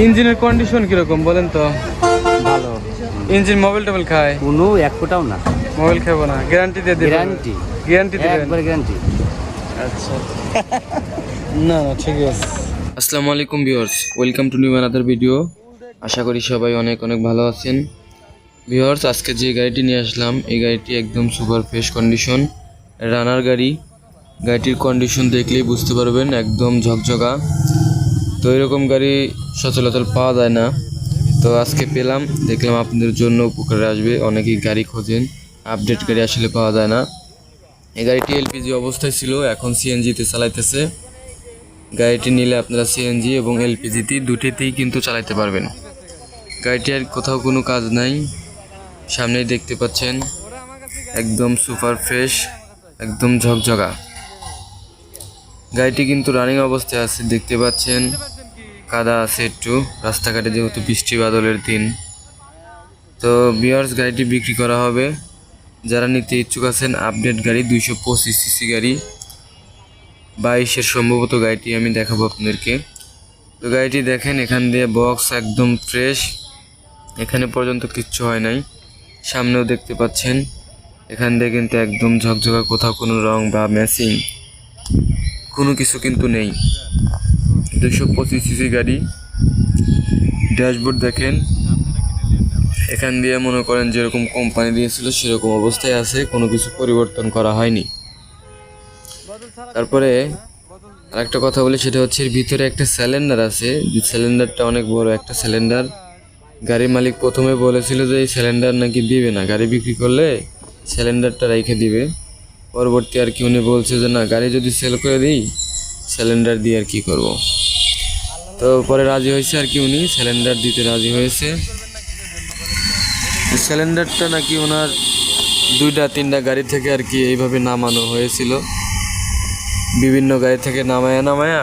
ইঞ্জিনের কন্ডিশন কীরকম বলেন তো? ভালো। ইঞ্জিন মোবাইল টোবাইল খায়? কোনো এক ফোটাও না। মোবাইল খাব না। গ্যারান্টি দিয়ে দিবেন। গ্যারান্টি গ্যারান্টি দিবেন। একবার গ্যারান্টি আচ্ছা। না না ঠিক আছে। আসসালামু আলাইকুম viewers. Welcome to new another video আশা করি সবাই অনেক অনেক ভালো আছেন। ভিউয়ার্স আজকে যে গাড়িটি নিয়ে আসলাম এই গাড়িটি একদম সুপার ফ্রেশ কন্ডিশন রানার গাড়ি। গাড়িটির কন্ডিশন দেখলেই বুঝতে পারবেন একদম ঝকঝকা। তো এরকম গাড়ি সচরাচর পাওয়া যায় না। তো আজকে পেলাম, দেখলাম আপনাদের জন্য উপকারে আসবে। অনেকেই গাড়ি খোঁজেন আপডেট গাড়ি আসলে পাওয়া যায় না। এই গাড়িটি এলপিজি অবস্থায় ছিল, এখন সিএনজিতে চালাইতেছে। গাড়িটি নিলে আপনারা সিএনজি এবং এলপিজিতে দুটিতেই কিন্তু চালাইতে পারবেন। গাড়িটি আর কোথাও কোনো কাজ নাই, সামনেই দেখতে পাচ্ছেন, একদম সুপার ফ্রেশ, একদম ঝকঝকা। গাড়িটি কিন্তু রানিং অবস্থায় আছে, দেখতে পাচ্ছেন। কাদা আছে একটু। রাস্তাঘাটে যেহেতু বৃষ্টি বাদলের দিন। তো বিয়ার্স গাড়িটি বিক্রি করা হবে। যারা নিতে ইচ্ছুক আছেন আপডেট গাড়ি, দুইশো পঁচিশ সিসি গাড়ি। বাইশের সম্ভবত গাড়িটি আমি দেখাবো আপনাদেরকে। তো গাড়িটি দেখেন, এখান দিয়ে বক্স একদম ফ্রেশ এখানে পর্যন্ত কিচ্ছু হয় নাই। সামনেও দেখতে পাচ্ছেন। এখান দিয়ে কিন্তু একদম ঝকঝকা, কোথাও কোনো রং বা ম্যাচিং কোনো কিছু কিন্তু নেই। দুশো পঁচিশ সিসি গাড়ি। ড্যাশবোর্ড দেখেন। এখান দিয়ে মনে করেন যেরকম কোম্পানি দিয়েছিল, সেরকম অবস্থায় আছে, কোনো কিছু পরিবর্তন করা হয়নি। তারপরে আরেকটা কথা বলি, সেটা হচ্ছে এর ভিতরে একটা সিলিন্ডার আছে। যে সিলিন্ডারটা অনেক বড় একটা সিলিন্ডার গাড়ির মালিক প্রথমে বলেছিল যে এই সিলিন্ডার নাকি দিবে না। গাড়ি বিক্রি করলে সিলিন্ডারটা রেখে দিবে। পরবর্তী আর কি উনি বলছে যে, না, গাড়ি যদি সেল করে দিই সিলিন্ডার দিয়ে আর কি করব? তো পরে রাজি হয়েছে আর কি উনি। সিলিন্ডার দিতে রাজি হয়েছে। সিলিন্ডারটা নাকি ওনার দুইটা, তিনটা গাড়ি থেকে আর কি এইভাবে নামানো হয়েছিল। বিভিন্ন গাড়ি থেকে নামায়া নামায়া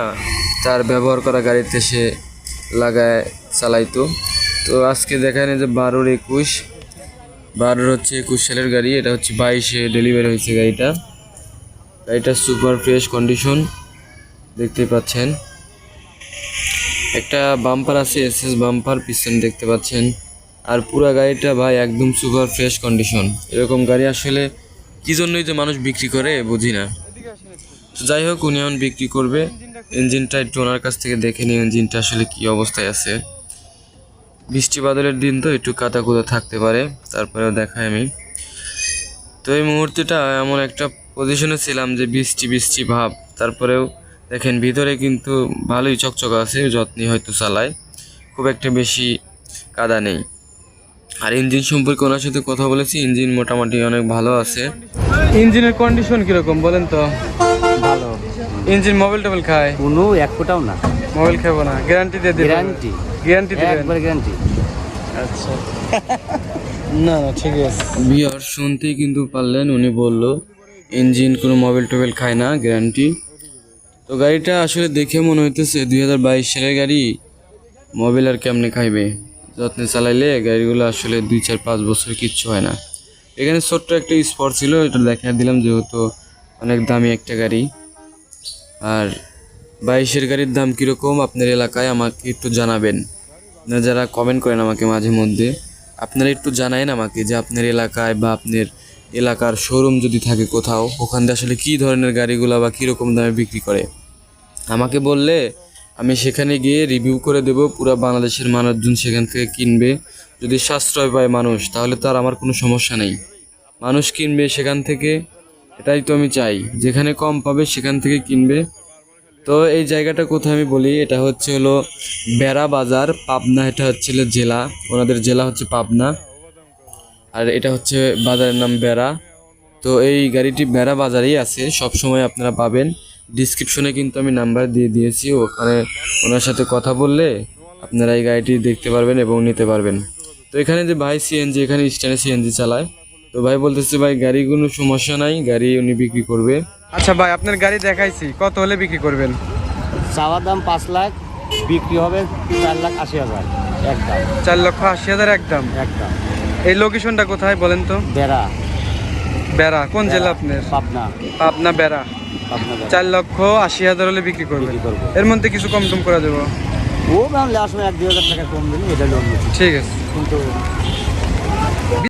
তার ব্যবহার করা গাড়িতে সে লাগায়, চালাইতো। তো আজকে দেখায় যে বারোর একুশ। বারোর হচ্ছে একুশ সালের গাড়ি, এটা হচ্ছে বাইশে ডেলিভারি হয়েছে গাড়িটা। গাড়িটা সুপার ফ্রেশ কন্ডিশন দেখতে পাচ্ছেন। একটা বাম্পার আছে এসএস বাম্পার পিছনে দেখতে পাচ্ছেন। আর পুরো গাড়িটা ভাই একদম সুপার ফ্রেশ কন্ডিশন এরকম গাড়ি আসলে কি জন্যই যে মানুষ বিক্রি করে, বুঝি না। যাই হোক, উনি এখন বিক্রি করবে। ইঞ্জিনটা একটু ওনার কাছ থেকে দেখে নিই ইঞ্জিনটা আসলে কি অবস্থায় আছে। বৃষ্টি বাদলের দিন তো, একটু কাদা কুদা থাকতে পারে, তারপরেও দেখাই আমি। তো এই মুহূর্তেটা এমন একটা পজিশনে ছিলাম যে বৃষ্টি বৃষ্টি ভাব, তারপরেও দেখেন ভিতরে কিন্তু ভালোই চকচক আছে যত্নে হয়তো চালায়। খুব একটা বেশি কাদা নেই। আর ইঞ্জিন সম্পর্কে ওনার সাথে কথা বলেছি ইঞ্জিন মোটামুটি অনেক ভালো আছে। ইঞ্জিনের কন্ডিশন কীরকম বলেন তো? ভালো। ইঞ্জিন মোবাইল টোবাইল খায়? কোনো এক ফোটাও না। মোবাইল খাব না গ্যারান্টি দিয়ে দিবেন। গ্যারান্টি গ্যারান্টি দিবেন। একবার গ্যারান্টি আচ্ছা। না না ঠিক আছে। বিয়ার শুনতেই কিন্তু পারলেন উনি বলল ইঞ্জিন কোনো মোবাইল টোবাইল খায় না গ্যারান্টি তো গাড়িটা আসলে দেখে মনে হইতেছে দুই হাজার বাইশ সালের গাড়ি মোবাইল আর কেমনে খাইবে? যত্নে চালাইলে গাড়িগুলো আসলে দুই চার পাঁচ বছর কিচ্ছু হয় না। এখানে ছোট্ট একটা স্পট ছিল, এটা দেখা দিলাম যেহেতু অনেক দামি একটা গাড়ি। আর বাইশের গাড়ির দাম কীরকম আপনার এলাকায় আমাকে একটু জানাবেন। যারা কমেন্ট করেন আমাকে মাঝে মধ্যে, আপনারা একটু জানায়েন আমাকে যে আপনার এলাকায় বা আপনার এলাকার শোরুম যদি থাকে কোথাও, ওখান দিয়ে আসলে কী ধরনের গাড়িগুলো বা কীরকম দামে বিক্রি করে? আমাকে বললে, আমি সেখানে গিয়ে রিভিউ করে দেব, পুরো বাংলাদেশের মানুষজন সেখান থেকে কিনবে। যদি সাশ্রয় পায় মানুষ, তাহলে তো আর আমার কোনো সমস্যা নেই। মানুষ কিনবে সেখান থেকে, এটাই তো আমি চাই। যেখানে কম পাবে সেখান থেকে কিনবে। তো এই জায়গাটা কোথায় আমি বলি, এটা হচ্ছে হলো বেড়া বাজার, পাবনা, এটা হচ্ছে জেলা। ওনাদের জেলা হচ্ছে পাবনা। আর এটা হচ্ছে বাজারের নাম বেড়া। তো এই গাড়িটি বেড়া বাজারেই আছে সব সময় আপনারা পাবেন। ডিসক্রিপশনে কিন্তু আমি নাম্বার দিয়ে দিয়েছি ওখানে ওনার সাথে কথা বললে আপনারা এই গাড়িটি দেখতে পারবেন এবং নিতে পারবেন। তো এখানে যে ভাই সিএনজি এখানে স্ট্যান্ডে সিএনজি চালায়। তো ভাই বলতেছে ভাই গাড়ি কোনো সমস্যা নাই গাড়ি উনি বিক্রি করবে। আচ্ছা ভাই আপনার গাড়ি দেখাইছি কত হলে বিক্রি করবেন? চাওয়ার দাম পাঁচ লাখ বিক্রি হবে চার লাখ আশি হাজার একদম। চার লক্ষ আশি হাজার একদম। একদম। এই লোকেশনটা কোথায় বলেন তো? বেড়া। বেড়া কোন জেলা আপনার? পাবনা। পাবনা বেড়া। চার লক্ষ আশি হাজার হলে বিক্রি করবেন। করব। এর মধ্যে কিছু কম টম করা যাব? ও লেওয়ার এক দুই হাজার টাকা কম দিন এটা লোন ঠিক আছে। কিন্তু